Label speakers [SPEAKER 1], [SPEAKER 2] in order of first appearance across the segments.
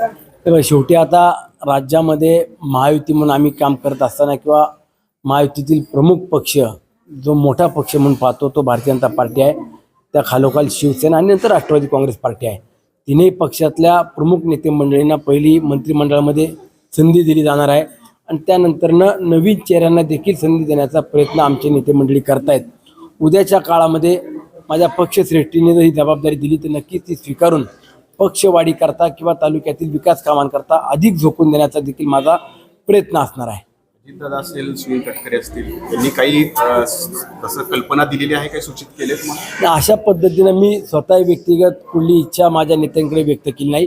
[SPEAKER 1] तर शेवटी आता राज्यामध्ये महायुती म्हणून आम्ही काम करत असताना किंवा महायुतीतील प्रमुख पक्ष जो मोठा पक्ष म्हणून पाहतो तो भारतीय जनता पार्टी आहे. त्या खालोखाल शिवसेना आणि नंतर राष्ट्रवादी काँग्रेस पार्टी आहे. तिन्ही पक्षातल्या प्रमुख नेते मंडळींना पहिली मंत्रिमंडळामध्ये संधी दिली जाणार आहे. आणि त्यानंतरनं नवीन चेहऱ्यांना देखील संधी देण्याचा प्रयत्न आमचे नेते मंडळी करतायत. उद्याच्या काळामध्ये माझ्या पक्षश्रेष्ठीने जर ही जबाबदारी दिली तर नक्कीच ती स्वीकारून पक्षवाढी करता किंवा तालुक्यातील विकास कामांकरता अधिक झोकून देण्याचा देखील माझा प्रयत्न असणार आहे.
[SPEAKER 2] अजितदादा असेल सुनील तटकरे असतील यांनी काही तसं कल्पना दिलेली आहे काही सूचित केले तुम्हाला?
[SPEAKER 1] अशा पद्धतीनं मी स्वतः व्यक्तिगत कुठली इच्छा माझ्या नेत्यांकडे व्यक्त केली नाही.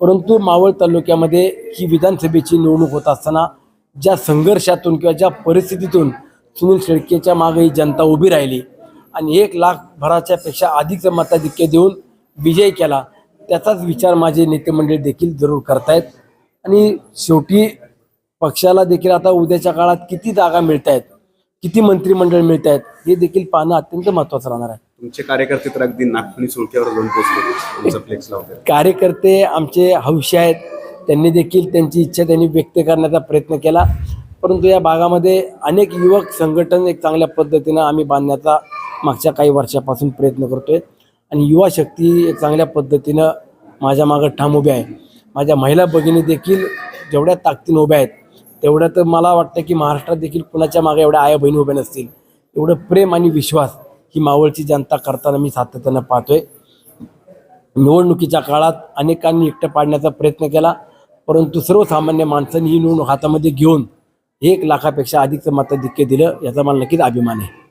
[SPEAKER 1] परंतु मावळ तालुक्यामध्ये ही विधानसभेची निवडणूक होत असताना ज्या संघर्षातून किंवा ज्या परिस्थितीतून सुनील शेळकेच्या मागे ही जनता उभी राहिली आणि एक लाख भराच्या पेक्षा अधिकचं मताधिक्य देऊन विजय केला त्याचाच विचार माझे नेते मंडळी देखील जरूर करतायत. आणि शेवटी पक्षाला देखील आता उद्याच्या काळात किती जागा मिळत आहेत किती मंत्रिमंडळ मिळत आहेत हे देखील पाहणं अत्यंत महत्त्वाचं राहणार आहे.
[SPEAKER 2] तुमचे कार्यकर्ते तर अगदी नागपुणी सुळक्यावर जाऊन पोहोचले
[SPEAKER 1] कार्यकर्ते आमचे हौशी आहेत. त्यांनी देखील त्यांची इच्छा त्यांनी व्यक्त करण्याचा प्रयत्न केला. परंतु या भागामध्ये अनेक युवक संघटन एक चांगल्या पद्धतीनं आम्ही बांधण्याचा मागच्या काही वर्षापासून प्रयत्न करतोय. आणि युवा शक्ती एक चांगल्या पद्धतीनं माझ्या मागं ठाम उभ्या आहे. माझ्या महिला भगिनी देखील जेवढ्या ताकदीनं उभ्या आहेत तेवढ्या तर मला वाटतं की महाराष्ट्रात देखील कुणाच्या मागे एवढ्या आया बहिणी उभ्या नसतील. एवढं प्रेम आणि विश्वास ही मावळची जनता करताना मी सातत्यानं पाहतोय. निवडणुकीच्या काळात अनेकांनी एकटं पाडण्याचा प्रयत्न केला परंतु सर्वसामान्य माणसांनी ही निवडणूक हातामध्ये घेऊन एक लाखापेक्षा अधिकचं मताधिक्य दिलं याचा मला नक्कीच अभिमान आहे.